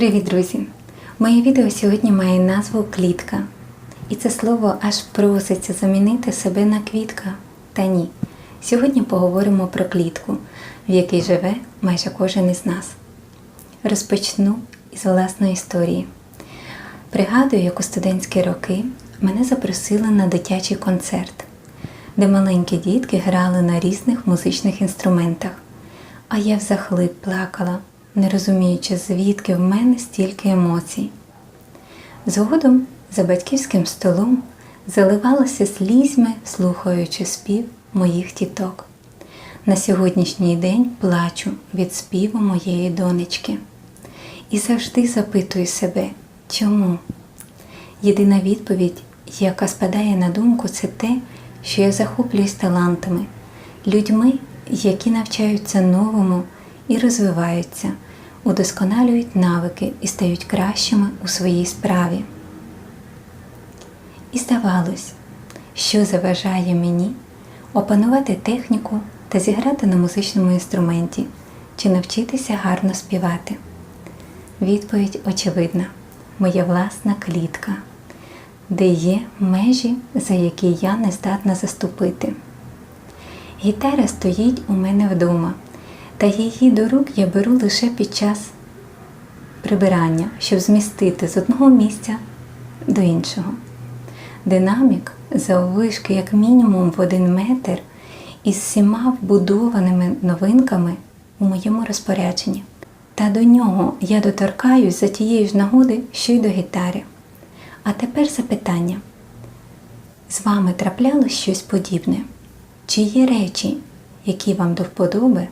Привіт, друзі! Моє відео сьогодні має назву Клітка. І це слово аж проситься замінити себе на квітка. Та ні. Сьогодні поговоримо про клітку, в якій живе майже кожен із нас. Розпочну із власної історії. Пригадую, як у студентські роки мене запросили на дитячий концерт, де маленькі дітки грали на різних музичних інструментах. А я взахлип плакала, не розуміючи, звідки в мене стільки емоцій. Згодом за батьківським столом заливалася слізьми, слухаючи спів моїх тіток. На сьогоднішній день плачу від співу моєї донечки. І завжди запитую себе, чому? Єдина відповідь, яка спадає на думку, це те, що я захоплююсь талантами, людьми, які навчаються новому і розвиваються, удосконалюють навики і стають кращими у своїй справі. І здавалось, що заважає мені опанувати техніку та зіграти на музичному інструменті чи навчитися гарно співати. Відповідь очевидна моя власна клітка, де є межі, за які я не здатна заступити. Гітара стоїть у мене вдома, та її до рук я беру лише під час прибирання, щоб змістити з одного місця до іншого. Динамік заввишки як мінімум в один метр із всіма вбудованими новинками у моєму розпорядженні. Та до нього я доторкаюсь за тієї ж нагоди, що й до гітари. А тепер запитання. З вами траплялось щось подібне? Чи є речі, які вам до вподоби,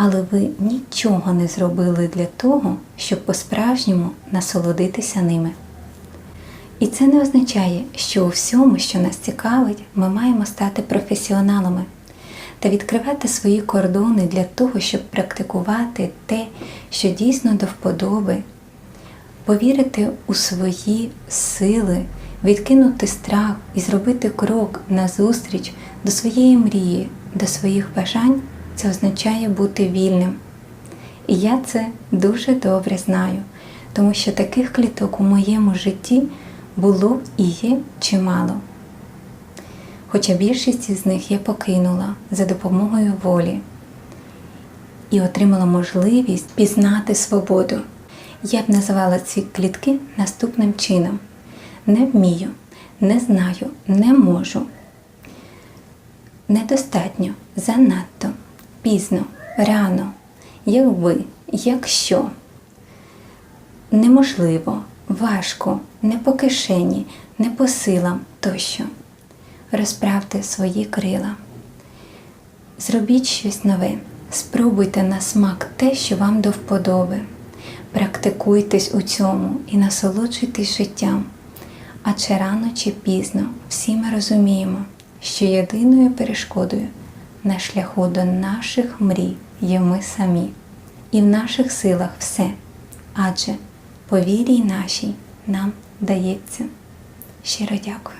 але ви нічого не зробили для того, щоб по-справжньому насолодитися ними? І це не означає, що у всьому, що нас цікавить, ми маємо стати професіоналами та відкривати свої кордони для того, щоб практикувати те, що дійсно до вподоби, повірити у свої сили, відкинути страх і зробити крок назустріч до своєї мрії, до своїх бажань, це означає бути вільним. І я це дуже добре знаю, тому що таких кліток у моєму житті було і є чимало. Хоча більшість із них я покинула за допомогою волі і отримала можливість пізнати свободу. Я б називала ці клітки наступним чином: не вмію, не знаю, не можу. Недостатньо, занадто, пізно, рано, якби, якщо. Неможливо, важко, не по кишені, не по силам тощо. Розправте свої крила. Зробіть щось нове. Спробуйте на смак те, що вам до вподоби. Практикуйтесь у цьому і насолоджуйтесь життям. Адже рано чи пізно всі ми розуміємо, що єдиною перешкодою на шляху до наших мрій є ми самі, і в наших силах все. Адже по вірі нашій нам дається. Щиро дякую.